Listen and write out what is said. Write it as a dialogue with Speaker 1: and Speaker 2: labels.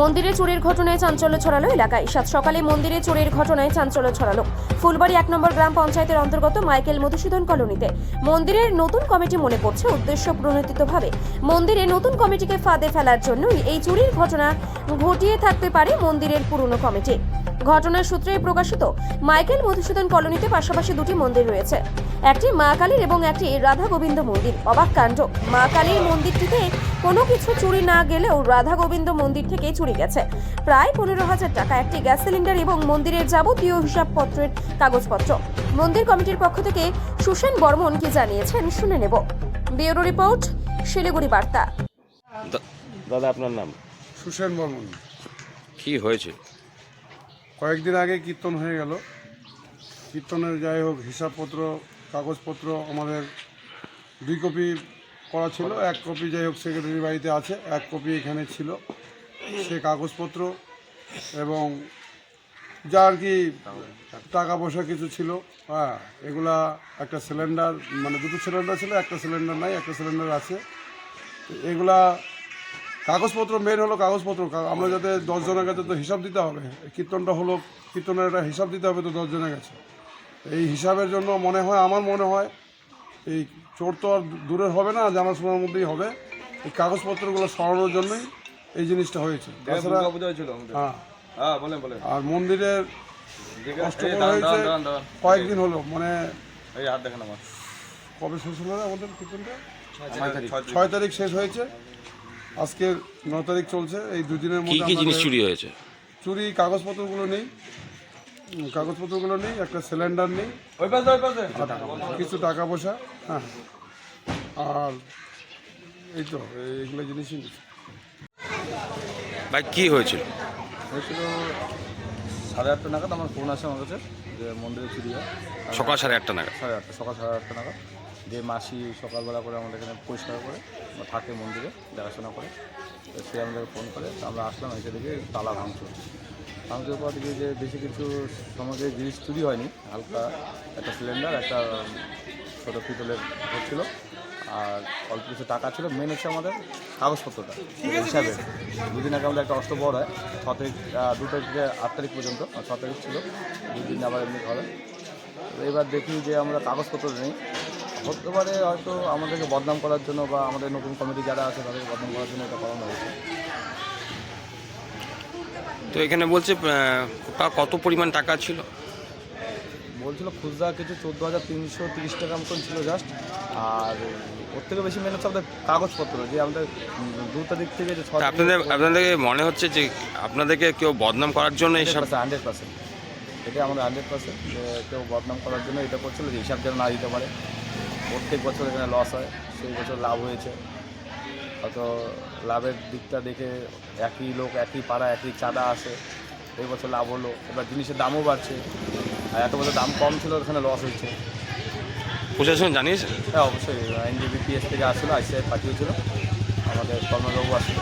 Speaker 1: মন্দিরে চুরির ঘটনায় চাঞ্চল্য ছড়ালো এলাকায়। সাত সকালে মন্দিরে চুরির ঘটনায় চাঞ্চল্য ছড়ালো। ফুলবাড়ি এক নম্বর গ্রাম পঞ্চায়েতের অন্তর্গত মাইকেল মধুসূদন কলোনিতে। মন্দিরের নতুন কমিটি মনে করছে উদ্দেশ্য প্রণোদিতভাবে। মন্দিরে নতুন কমিটিকে ফাঁদে ফেলার জন্যই এই চুরির ঘটনা ঘটিয়ে থাকতে পারে মন্দিরের পুরনো কমিটি। ঘটনার সূত্রে প্রকাশিত, মাইকেল মধুসূদন কলোনিতে পাশাপাশি দুটি মন্দির রয়েছে। একটি মা কালীর এবং একটি রাধা গোবিন্দ মন্দির। অবাক কাণ্ড। মা কালীর মন্দিরটিতে কোনো কিছু চুরি না গেলেও রাধা গোবিন্দ মন্দির থেকে চুরি গেছে। প্রায় পনেরো হাজার টাকা একটি গ্যাস সিলিন্ডার এবং মন্দিরের যাবতীয় হিসাবপত্রের কাগজপত্র। মন্দির কমিটির পক্ষ থেকে সুসেন বর্মন কি জানিয়েছেন শুনে নেব। ব্যুরো রিপোর্ট শিলিগুড়ি বার্তা।
Speaker 2: দা- দাদা আপনার নাম?
Speaker 3: সুসেন বর্মন।
Speaker 2: কি হয়েছে?
Speaker 3: কয়েকদিন আগে কীর্তন হয়ে গেল। কীর্তনের যাই হোক হিসাবপত্র কাগজপত্র আমাদের দুই কপি করা ছিল। এক কপি যাই হোক সেক্রেটারি বাড়িতে আছে, এক কপি এখানে ছিল। সে কাগজপত্র এবং যা আর কি টাকা পয়সা কিছু ছিল হ্যাঁ এগুলা একটা সিলিন্ডার মানে দুটো সিলিন্ডার ছিল, একটা সিলিন্ডার নাই, একটা সিলিন্ডার আছে। এগুলা কাগজপত্র মেন হলো কাগজপত্র আমরা যাতে দশজনের কাছে তো হিসাব দিতে হবে, কীর্তনটা হলো, কীর্তনের একটা হিসাব দিতে হবে তো দশজনের কাছে। এই হিসাবের জন্য মনে হয়, আমার মনে হয় এই চোর তো আর দূরের হবে না জানাশোনার মধ্যেই হবে। এই কাগজপত্রগুলো সরানোর জন্যই এই জিনিসটা হয়েছে। তাছাড়া হ্যাঁ।
Speaker 4: হ্যাঁ বলেন বলেন।
Speaker 3: আর মন্দিরের কষ্ট হয়েছে। কয়েকদিন হলো মানে
Speaker 4: এই হাত দেখেন আমার।
Speaker 3: কবে শেষ হলো আমাদের
Speaker 4: ছয় তারিখ।
Speaker 3: ছয় তারিখ। শেষ হয়েছে। আজকে ন তারিখ চলছে। এই দুদিনের মধ্যে
Speaker 2: কি জিনিস চুরি হয়েছে?
Speaker 3: চুরি কাগজপত্রগুলো নেই। কাগজপত্রগুলো নেই একটা সিলিন্ডার নেই।
Speaker 4: ওই পাশে ওই পাশে।
Speaker 3: আর কিছু টাকা পয়সা হ্যাঁ। আর এই তো এইগুলো জিনিসই নেই
Speaker 2: ভাই কী হয়েছিল?
Speaker 4: হয়েছিল সাড়ে আটটা নাগাদ আমার ফোন আসে আমার কাছে যে মন্দিরে চুরি হয়
Speaker 2: সকাল সাড়ে আটটা নাগাদ?
Speaker 4: সাড়ে আটটা সকাল সাড়ে আটটা নাগাদ। যে মাসি সকালবেলা করে আমাদের এখানে পরিষ্কার করে বা থাকে মন্দিরে দেখাশোনা করে সে আমাদেরকে ফোন করে আমরা আসলাম এসে দেখি তালা ভাঙচুর। ভাঙচুর পর দেখি যে বেশি কিছু সমাজে জিনিস চুরি হয়নি। হালকা একটা সিলিন্ডার একটা ছোটো পিতলের ছিল। আর অল্প কিছু টাকা ছিল মেন হচ্ছে আমাদের কাগজপত্রটা। হিসাবে। দুদিন আগে আমাদের একটা বড় হয় ছ তারিখ দু তারিখ থেকে আট তারিখ পর্যন্ত ছ তারিখ ছিল। দুদিন আবার এমনি হবে তো এবার দেখি যে আমরা কাগজপত্র নেই। হতে পারে হয়তো আমাদেরকে বদনাম করার জন্য বা আমাদের নতুন কমিটি যারা আছে তাদেরকে বদনাম করার জন্য এটা করানো হয়েছে।
Speaker 2: তো এখানে বলছে কত পরিমাণ টাকা ছিল?
Speaker 4: বলছিল খুচরা কিছু চোদ্দ হাজার তিনশো তিরিশ টাকা মতন ছিল জাস্ট আর ওর থেকে বেশি মেন হচ্ছে আমাদের কাগজপত্র যে আমাদের দু তারিখ থেকে যে
Speaker 2: আপনাদের আপনাদেরকে মনে হচ্ছে যে আপনাদেরকে কেউ বদনাম করার জন্য এইসব
Speaker 4: হান্ড্রেড পার্সেন্ট এটা আমাদের হান্ড্রেড পার্সেন্ট যে কেউ বদনাম করার জন্য এটা করছিল যে হিসাব যেন না দিতে পারে। প্রত্যেক বছর এখানে লস হয় সেই বছর লাভ হয়েছে। হয়তো লাভের দিকটা দেখে একই লোক একই পাড়া একই চাঁদা আসে। এই বছর লাভ হলো। এবার জিনিসের দামও বাড়ছে। আর এত বছর দাম কম ছিল ওখানে লস হয়েছে।
Speaker 2: প্রশাসন জানিয়েছে?
Speaker 4: হ্যাঁ অবশ্যই। এনজিবি পিএস থেকে আসছিল আইসিআই পাঠিয়েছিল। আমাদের কর্মবাবু আসছিল